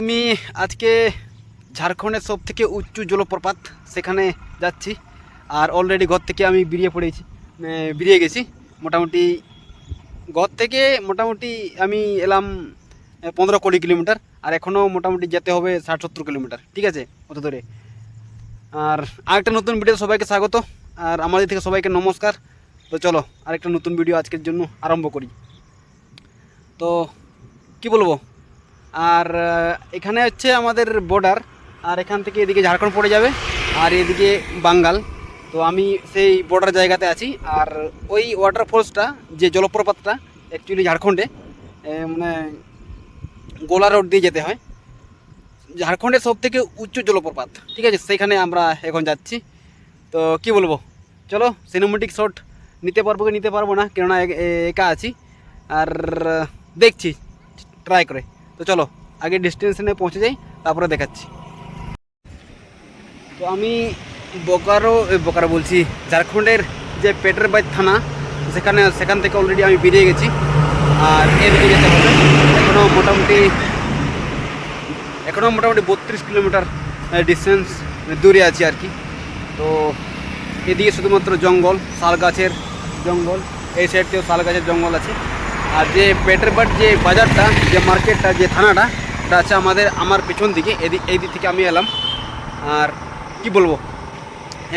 আমি আজকে ঝাড়খণ্ডের সব থেকে উঁচু জলপ্রপাত সেখানে যাচ্ছি। আর অলরেডি ঘর থেকে আমি বেরিয়ে পড়েছি বেরিয়ে গেছি। মোটামুটি ঘর থেকে মোটামুটি আমি এলাম পনেরো কুড়ি কিলোমিটার। আর এখনও মোটামুটি যেতে হবে ষাট সত্তর কিলোমিটার। ঠিক আছে? অত দূরে। আর আরেকটা নতুন ভিডিও সবাইকে স্বাগত। আর আমাদের থেকে সবাইকে নমস্কার। তো চলো, আরেকটা নতুন ভিডিও আজকের জন্য আরম্ভ করি। তো কি বলব? আর এখানে হচ্ছে আমাদের বর্ডার আর এখান থেকে এদিকে ঝাড়খণ্ড পড়ে যাবে, আর এদিকে বাঙ্গাল। তো আমি সেই বর্ডার জায়গাতে আছি, আর ওই ওয়াটারফলসটা যে জলপ্রপাতটা অ্যাকচুয়ালি ঝাড়খণ্ডে মানে গোলা রোড দিয়ে যেতে হয়। ঝাড়খণ্ডের সব থেকে উচ্চ জলপ্রপাত, ঠিক আছে? সেইখানে আমরা এখন যাচ্ছি। তো কি বলব? চলো সিনেমেটিক শট নিতে পারব কি নিতে পারব না, কেননা একা আছি। আর, দেখছি ট্রাই করে। তো চলো, আগে ডেস্টিনেশনে পৌঁছে যাই, তারপরে দেখাচ্ছি। তো আমি বোকারো বোকারো বলছি, ঝাড়খণ্ডের যে পেট্রোবাইদ থানা, সেখানে, সেখান থেকে অলরেডি আমি বেরিয়ে গেছি। আর এদিকে যেতে হবে এখনও মোটামুটি এখনও মোটামুটি বত্রিশ কিলোমিটার ডিস্টেন্স দূরে আছি আর কি। তো এদিকে শুধুমাত্র জঙ্গল শাল গাছের জঙ্গল, এই সাইডতেও শাল গাছের জঙ্গল আছে। আর যে পেট্রোবাট যে বাজারটা, যে মার্কেটটা, যে থানাটা, এটা আছে আমাদের, আমার পেছন দিকে এদিক এই দিক থেকে আমি এলাম। আর কি বলব?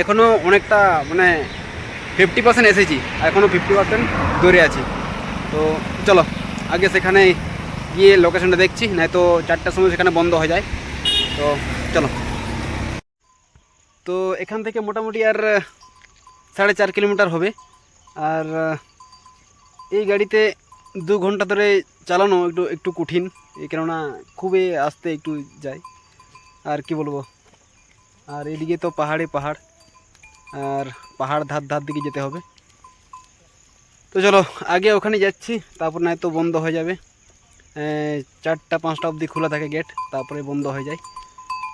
এখনও অনেকটা মানে ফিফটি পার্সেন্ট এসেছি। এখনও ফিফটি পার্সেন্ট দূরে আছি। তো চলো, আগে সেখানে গিয়ে লোকেশনটা দেখছি, নয়তো চারটার সময় সেখানে বন্ধ হয়ে যায়। তো চলো। তো এখান থেকে মোটামুটি আর, সাড়ে চার কিলোমিটার হবে। আর, এই গাড়িতে দু ঘণ্টা ধরে চালানো একটু একটু কঠিন কেননা খুবই আস্তে একটু যায়। আর কি বলব? আর এদিকে তো পাহাড়ে পাহাড়, আর পাহাড় ধার ধার দিকে যেতে হবে। তো চলো, আগে ওখানে যাচ্ছি, তারপর নয় তো বন্ধ হয়ে যাবে। চারটা, পাঁচটা অবধি খোলা থাকে গেট তারপরে বন্ধ হয়ে যায়।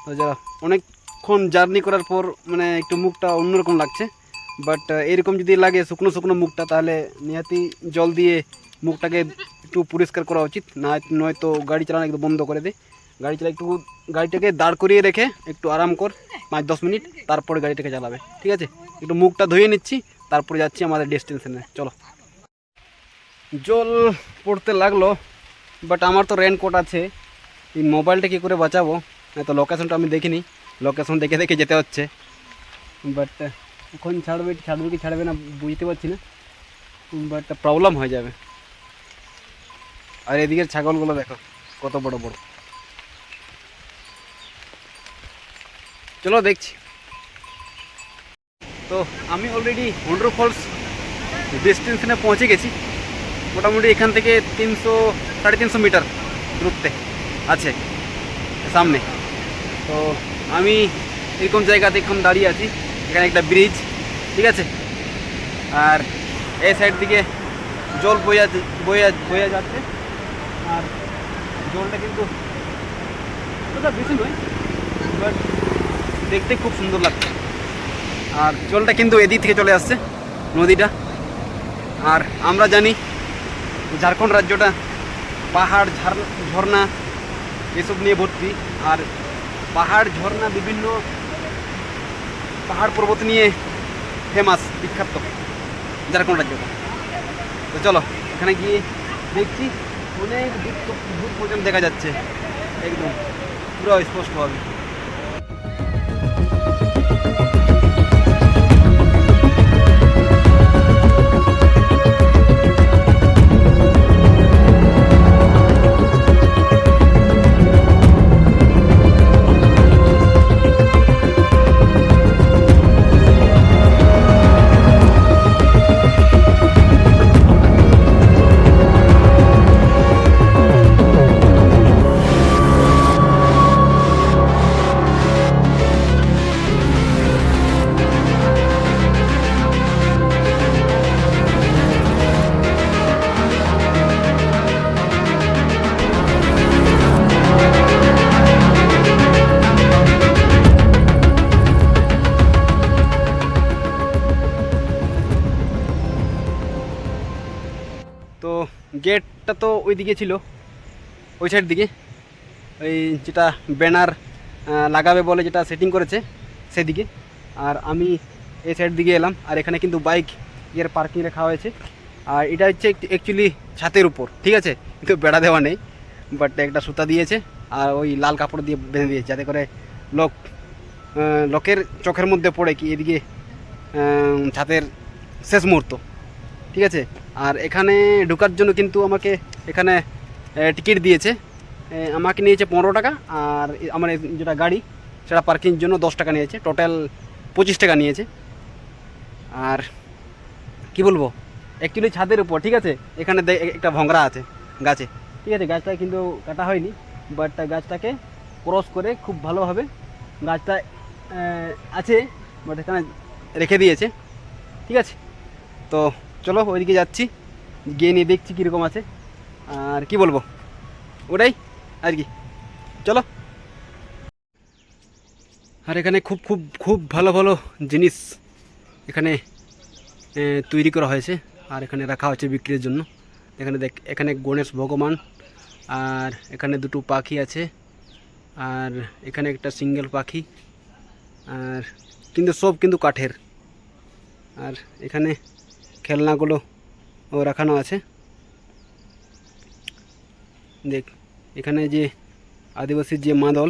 তো যারা অনেকক্ষণ জার্নি করার পর মানে একটু মুখটা অন্যরকম লাগছে। বাট এরকম যদি লাগে শুকনো শুকনো মুখটা, তাহলে নিহাতি জল দিয়ে মুখটাকে একটু পরিষ্কার করা উচিত, না নয়তো গাড়ি চালানো একটু বন্ধ করে দে। গাড়ি চালা একটু গাড়িটাকে দাঁড় করিয়ে রেখে একটু আরাম কর, পাঁচ দশ মিনিট, তারপরে গাড়িটাকে চালাবে, ঠিক আছে? একটু মুখটা ধুয়ে নিচ্ছি, তারপরে যাচ্ছি আমাদের ডেস্টিনেশনে, চলো। জল পড়তে লাগল বাট আমার তো রেনকোট আছে, এই মোবাইলটা কী করে বাঁচাবো? না তো লোকেশনটা আমি দেখিনি লোকেশন দেখে দেখে যেতে হচ্ছে। বাট এখন ছাড়বে ছাড়বে কি ছাড়বে না বুঝতে পারছি না বাট প্রবলেম হয়ে যাবে। আর এদিকের ছাগলগুলো দেখো, কত বড় বড়। চলো দেখছি। তো আমি অলরেডি হন্ড্রো ফলস ডেস্টিনেশনে পৌঁছে গেছি। মোটামুটি এখান থেকে তিনশো, সাড়ে তিনশো মিটার দূরত্বে আছে, সামনে। তো আমি এরকম জায়গাতে এখন দাঁড়িয়ে আছি, এখানে একটা ব্রিজ ঠিক আছে? আর এই সাইড দিকে জল বইয়া বয়ে বয়ে যাচ্ছে। আর জলটা কিন্তু অতটা বেশি নয় বাট দেখতে খুব সুন্দর লাগছে। আর জলটা কিন্তু এদিক থেকে চলে আসছে নদীটা। আর আমরা জানি ঝাড়খণ্ড রাজ্যটা পাহাড় ঝার ঝর্ণা এসব নিয়ে ভর্তি। আর পাহাড়, ঝর্ণা বিভিন্ন পাহাড় পর্বত নিয়ে ফেমাস বিখ্যাত ঝাড়খণ্ড রাজ্যটা। তো চলো, এখানে গিয়ে দেখছি। অনেক দূর দূর পর্যন্ত দেখা যাচ্ছে। একদম। পুরো স্পষ্টভাবে গেটটা তো ওই দিকে ছিল, ওই সাইড দিকে। ওই যেটা ব্যানার লাগাবে বলে যেটা সেটিং করেছে, সেদিকে। আর আমি এই সাইড দিকে এলাম, আর এখানে কিন্তু বাইক ইয়ের পার্কিং রাখা হয়েছে। আর এটা হচ্ছে অ্যাকচুয়ালি ছাতের উপর, ঠিক আছে? কিন্তু বেড়া দেওয়া নেই বাট একটা সুতা দিয়েছে, আর ওই লাল কাপড় দিয়ে বেঁধে দিয়েছে, যাতে করে লোক লোকের চোখের মধ্যে পড়ে কি এদিকে ছাতের শেষ মুহূর্ত, ঠিক আছে? আর এখানে ঢোকার জন্য কিন্তু আমাকে এখানে টিকিট দিয়েছে। আমাকে নিয়েছে পনেরো টাকা আর আমার যেটা গাড়ি সেটা পার্কিংয়ের জন্য দশ টাকা নিয়েছে। টোটাল পঁচিশ টাকা নিয়েছে। আর কি বলব? অ্যাকচুয়ালি ছাদের উপর, ঠিক আছে? এখানে একটা ভংরা আছে গাছে। ঠিক আছে, গাছটা কিন্তু কাটা হয়নি বাট গাছটাকে ক্রস করে খুব ভালোভাবে গাছটা আছে বাট এখানে রেখে দিয়েছে। ঠিক আছে? তো চলো ওইদিকে যাচ্ছি, গিয়ে নিয়ে দেখছি কীরকম আছে। আর কি বলব? ওটাই আর কি। চলো। আর এখানে খুব খুব খুব ভালো ভালো জিনিস এখানে তৈরি করা হয়েছে। আর এখানে রাখা হয়েছে বিক্রির জন্য। এখানে দেখ, এখানে গণেশ ভগবান, আর এখানে দুটো পাখি আছে। আর এখানে একটা সিঙ্গেল পাখি। আর কিন্তু সব কিন্তু কাঠের। আর এখানে খেলনাগুলো ও রাখানো আছে। দেখ, এখানে যে আদিবাসীর যে মাদল,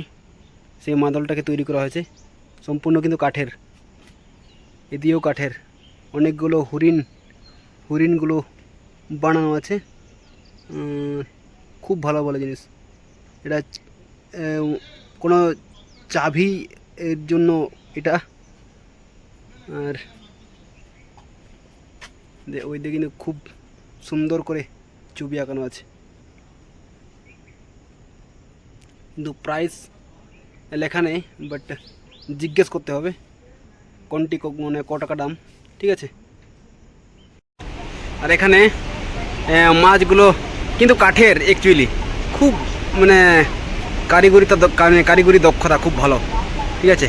সেই মাদলটাকে তৈরি করা হয়েছে। সম্পূর্ণ কিন্তু কাঠের। এদিকেও কাঠের। অনেকগুলো হরিণ, হরিণগুলো বানানো আছে। খুব ভালো ভালো জিনিস। এটা কোনো চাবি এর জন্য এটা। আর দে- ওই দিকে খুব সুন্দর করে ছবি আঁকানো আছে। কিন্তু প্রাইস লেখা নেই বাট জিজ্ঞেস করতে হবে কোনটি মানে ক টাকা দাম, ঠিক আছে? আর এখানে মাছগুলো কিন্তু কাঠের অ্যাকচুয়ালি খুব মানে কারিগরিতা দ- কারিগরি দক্ষতা খুব ভালো, ঠিক আছে?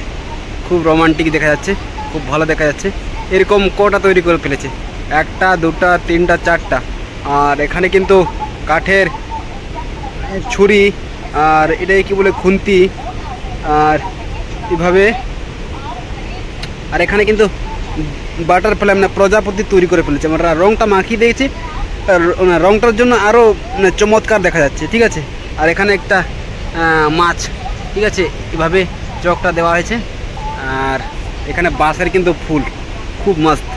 খুব রোমান্টিক দেখা যাচ্ছে, খুব ভালো দেখা যাচ্ছে। এরকম কটা তৈরি করে ফেলেছে? একটা, দুটা, তিনটা, চারটা। আর এখানে কিন্তু কাঠের ছুরি, আর এটাই কি বলে, খুন্তি, আর এভাবে। আর এখানে কিন্তু বাটার বাটারফ্লাই মানে প্রজাপতি তৈরি করে ফেলেছে। আমরা রংটা মাখিয়ে দিয়েছি। রংটার জন্য আরও চমৎকার দেখা যাচ্ছে, ঠিক আছে? আর এখানে একটা মাছ, ঠিক আছে? এভাবে চকটা দেওয়া হয়েছে। আর এখানে বাঁশের কিন্তু ফুল, খুব মস্ত।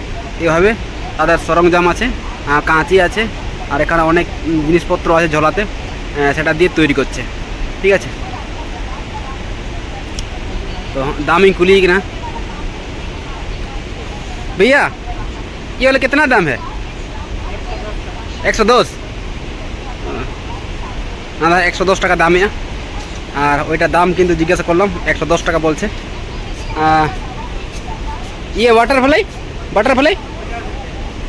এভাবে তাদের সরঞ্জাম আছে আহ, কাঁচি আছে আর এখানে অনেক উম, জিনিসপত্র আছে ঝোলাতে আহ, সেটা দিয়ে তৈরি করছে ঠিক আছে तो दाम इंक्लूड ना भैया ये वाला कितना दाम है एक सौ दस না দাদা একশো দশ টাকা দামে আর ওইটা দাম কিন্তু জিজ্ঞাসা করলাম একশো দশ টাকা বলছে আহ, ইয়ে ওয়াটার ফ্লাই वाटर फ्लाई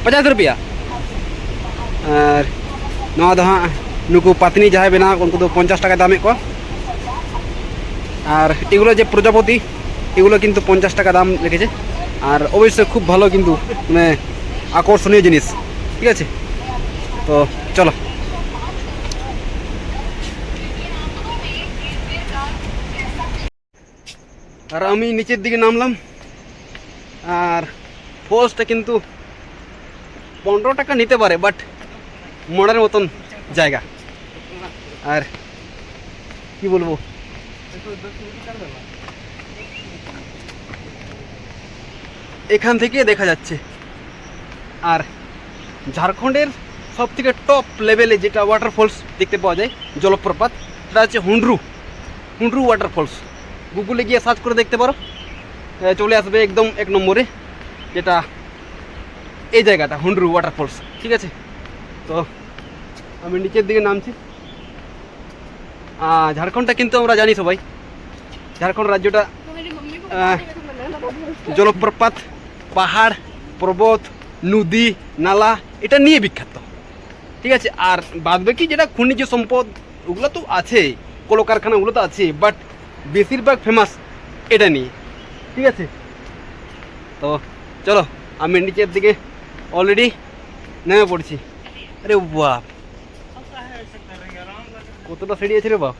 पचास रुपया আর নয়া দহা নুকু পাতনি যাহাই বেনা উনকু তো পঞ্চাশ টাকা দামে কো আর এগুলো যে প্রজাপতি এগুলো কিন্তু পঞ্চাশ টাকা দাম রেখেছে আর অবশ্যই খুব ভালো কিন্তু মানে আকর্ষণীয় জিনিস ঠিক আছে তো চলো আর আমি নিচের দিকে নামলাম আর ফোর্সটা কিন্তু পনেরো টাকা নিতে পারে বাট মনের মতন জায়গা। আর কি বলব? এখান থেকে দেখা যাচ্ছে। আর ঝাড়খণ্ডের সব থেকে টপ লেভেলে যেটা ওয়াটারফলস দেখতে পাওয়া যায়, জলপ্রপাত, সেটা হচ্ছে হুন্ড্রু। হুন্ডরু ওয়াটারফলস গুগলে গিয়ে সার্চ করে দেখতে পারো। চলে আসবে একদম এক নম্বরে, যেটা এই জায়গাটা, হুন্ডরু ওয়াটারফলস ঠিক আছে? তো আমি নিচের দিকে নামছি। ঝাড়খণ্ডটা কিন্তু আমরা জানি সবাই ঝাড়খণ্ড রাজ্যটা জলপ্রপাত, পাহাড়, পর্বত, নদী, নালা, এটা নিয়ে বিখ্যাত। ঠিক আছে? আর বাদ বাকি যেটা খনিজ সম্পদ, ওগুলো তো আছে, কলকারখানা ওগুলো তো আছে বাট বেশিরভাগ ফেমাস এটা নিয়ে। ঠিক আছে? তো চলো, আমি নিচের দিকে অলরেডি নেমে পড়ছি আরে বাপ কতটা সিঁড়ি আছে রে বাপ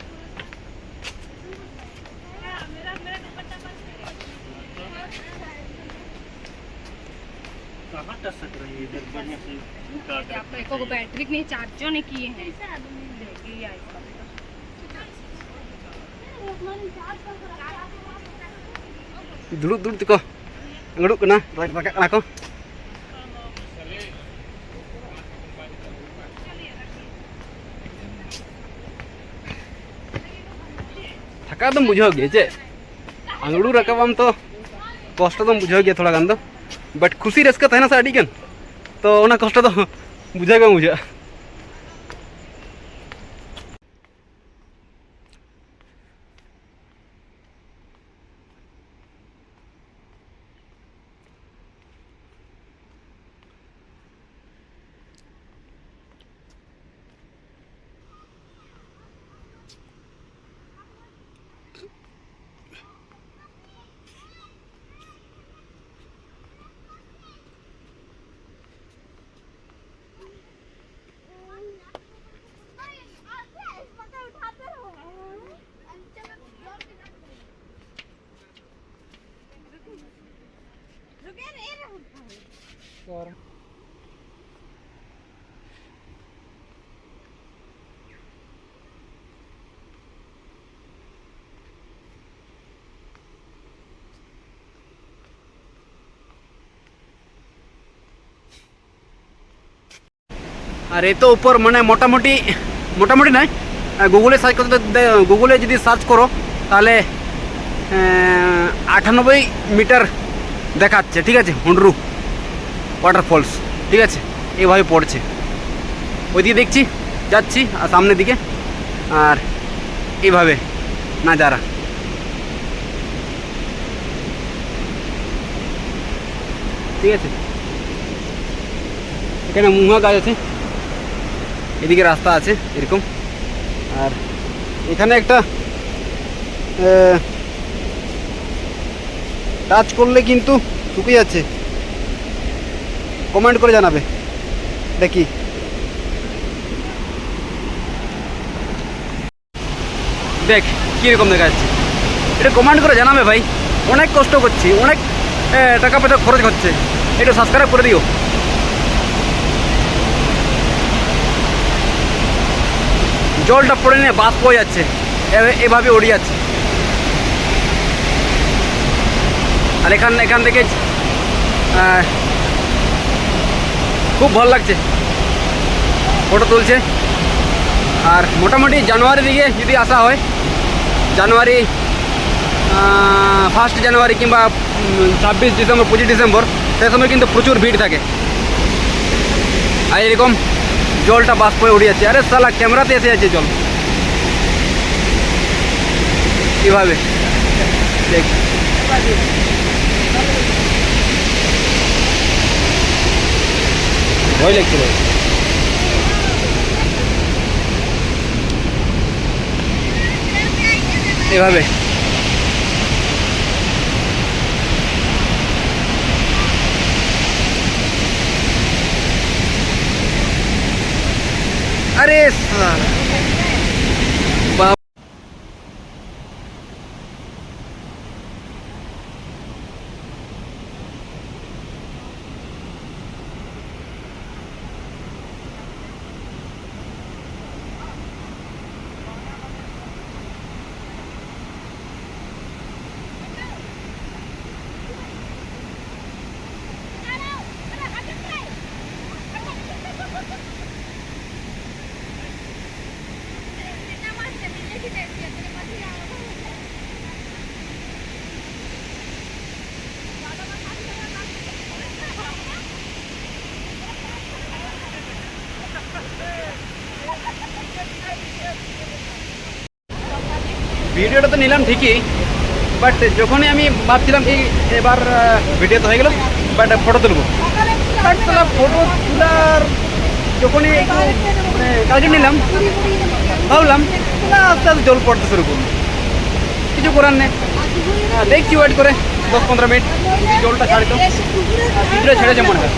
कहाँ टच सक रही है इधर बढ़िया से काट आपको एक को बैटरी થકા તો બુઝો ગયે છે આંગળું રકાવવામાં તો কষ্ট তো বুঝাও গিয়ে থোড়া গান তো বাট খুশি রেসকে তাই না স্যার আডিকেন তো ওনা কষ্ট তো বুঝাই গা বুঝা storm. আর এ তো উপর মানে মোটামুটি মোটামুটি নয় গুগলে সার্চ করতে গুগলে যদি সার্চ করো, তাহলে আটানব্বই মিটার দেখাচ্ছে, ঠিক আছে হুন্ডরু ওয়াটারফলস ঠিক আছে? এইভাবে পড়ছে। ওইদিকে দেখছি, যাচ্ছি, আর সামনের দিকে। আর এইভাবে না যারা। ঠিক আছে? এখানে মুহা গাছ আছে। এদিকে রাস্তা আছে, এরকম। আর এখানে একটা টাচ করলে কিন্তু শুকিয়ে যাচ্ছে। কমেন্ট করে জানাবে। দেখি। দেখ, কীরকম দেখা যাচ্ছে। এটা কমেন্ট করে জানাবে ভাই। অনেক কষ্ট করছি, অনেক টাকা পয়সা খরচ হচ্ছে। একটু সাবস্ক্রাইব করে দিও। জলটা পড়ে নিয়ে বাস পড়ে যাচ্ছে। এভাবে উড়ে যাচ্ছে। আর এখান এখান থেকে খুব ভালো লাগছে। ফটো তুলছে। আর মোটামুটি জানুয়ারি দিকে যদি আসা হয়, জানুয়ারি ফার্স্ট জানুয়ারি কিংবা ছাব্বিশ ডিসেম্বর, পঁচিশ ডিসেম্বর, সে সময় কিন্তু প্রচুর ভিড় থাকে। আর এরকম জলটা বাস পরে উড়ে যাচ্ছে। আরে সালা ক্যামেরাতে এসে যাচ্ছে জল। কীভাবে? দেখ। ভয় লাগছিল এভাবে আরে সালা বাপ ভিডিওটা তো নিলাম ঠিকই বাট যখনই আমি ভাবছিলাম কি এবার ভিডিও তো হয়ে গেল বাট ফটো তুলবো। বাট ফটো তোলার যখনই মানে কাজে নিলাম ভাবলাম না আস্তে আস্তে জল পড়তে শুরু করল কিছু করার নেই। আহ, দেখছি ওয়েট করে দশ পনেরো মিনিট জলটা ছাড়তো ভিডিও ছেড়েছে মনে হয়।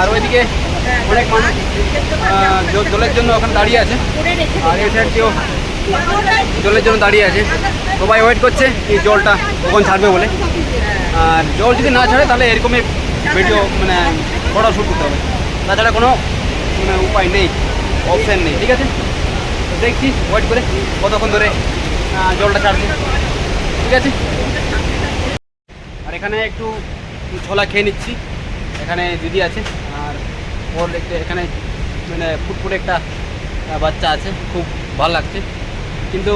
আর ওইদিকে অনেক মানুষ জলের জন্য ওখানে দাঁড়িয়ে আছে। আর এই সাইডটিও জলের জন্য দাঁড়িয়ে আছে। সবাই ওয়েট করছে এই জলটা কখন ছাড়বে বলে। আর জল যদি না ছাড়ে তাহলে এরকমই ভিডিও মানে ফটো শ্যুট করতে হবে। তাছাড়া কোনো মানে উপায় নেই অপশান নেই, ঠিক আছে? দেখছি ওয়েট করে কতক্ষণ ধরে জলটা ছাড়ছে। ঠিক আছে? আর এখানে একটু ছোলা খেয়ে নিচ্ছি। এখানে দিদি আছে, আর ওর এখানে মানে ফুটফুটে একটা বাচ্চা আছে, খুব ভালো লাগছে। কিন্তু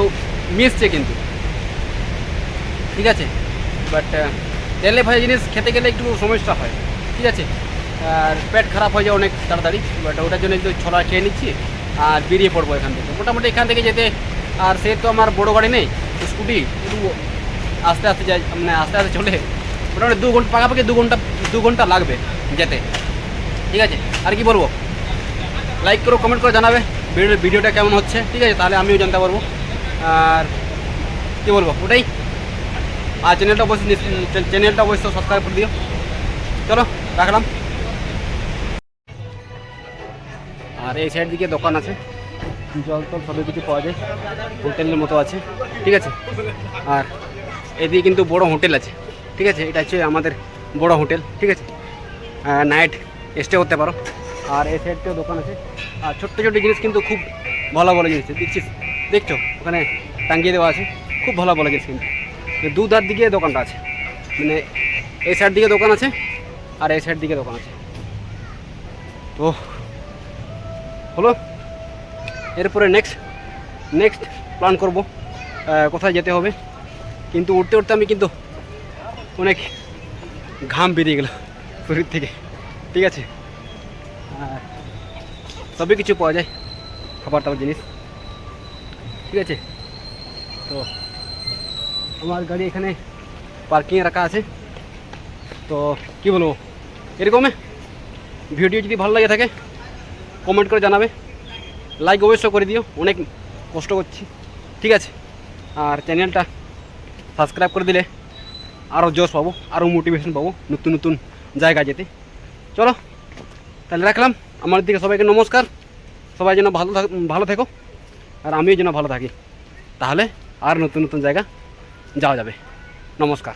মিশছে কিন্তু। ঠিক আছে? বাট তেলে ভাজা জিনিস খেতে গেলে একটু সমস্যা হয়। ঠিক আছে? আর পেট খারাপ হয়ে যায় অনেক তাড়াতাড়ি। বাট ওটার জন্য একটু ছোলা খেয়ে নিচ্ছি আর বেরিয়ে পড়ব এখান থেকে। মোটামুটি এখান থেকে যেতে আর সে তো আমার বড় গাড়ি নেই, স্কুটি, একটু আস্তে আস্তে যাই মানে আস্তে আস্তে চলে। মোটামুটি দু ঘণ্টা, পাকাপাকি দু ঘণ্টা দু ঘণ্টা লাগবে যেতে। ঠিক আছে? আর কি বলব? লাইক করো কমেন্ট করে, জানাবে। ভিডিও ভিডিওটা কেমন হচ্ছে? ঠিক আছে? তাহলে আমিও জানতে পারব। আর কি বলব, ওটাই। আর চ্যানেলটা অবশ্যই চ্যানেলটা অবশ্যই সাবস্ক্রাইব করে দিও। চলো, রাখলাম। আর এই সাইড দিকে দোকান আছে। জল টল সবই কিছু পাওয়া যায়। হোটেলের মতো আছে, ঠিক আছে? আর এদিকে কিন্তু বড় হোটেল আছে, ঠিক আছে? এটা হচ্ছে আমাদের বড় হোটেল, ঠিক আছে? নাইট স্টে করতে পারো। আর এই সাইডটাও দোকান আছে। আর ছোট্ট ছোট্ট জিনিস কিন্তু খুব ভালো ভালো জিনিস দেখছিস? দেখছ, ওখানে টাঙ্গিয়ে দেওয়া আছে। খুব ভালো ভালো জিনিস কিন্তু। দু ধার দিকে দোকানটা আছে। মানে এই সাইড দিকে দোকান আছে আর এই সাইড দিকে দোকান আছে। তো, হলো। এরপরে নেক্সট নেক্সট প্ল্যান করব কোথায় যেতে হবে। কিন্তু উঠতে উঠতে আমি কিন্তু অনেক ঘাম বেরিয়ে গেল শরীর থেকে। ঠিক আছে? সবই কিছু পাওয়া যায়, খাবার দাবার জিনিস। ঠিক আছে। তো আমার গাড়ি এখানে পার্কিংয়ে রাখা আছে। তো কি বলব? এরকমই ভিডিও যদি ভালো লাগে থাকে কমেন্ট করে জানাবে। লাইক অবশ্যই করে দিও। অনেক কষ্ট করছি। ঠিক আছে। আর চ্যানেলটা সাবস্ক্রাইব করে দিলে আরও জোশ পাবো আরও মোটিভেশন পাবো নতুন নতুন জায়গা যেতে। চলো, তাহলে রাখলাম। আমার দিকে সবাইকে নমস্কার। সবাই যেন ভালো ভালো থেকো। আর আমিও যেন ভালো থাকি। তাহলে? আর নতুন নতুন জায়গা যাওয়া যাবে। নমস্কার।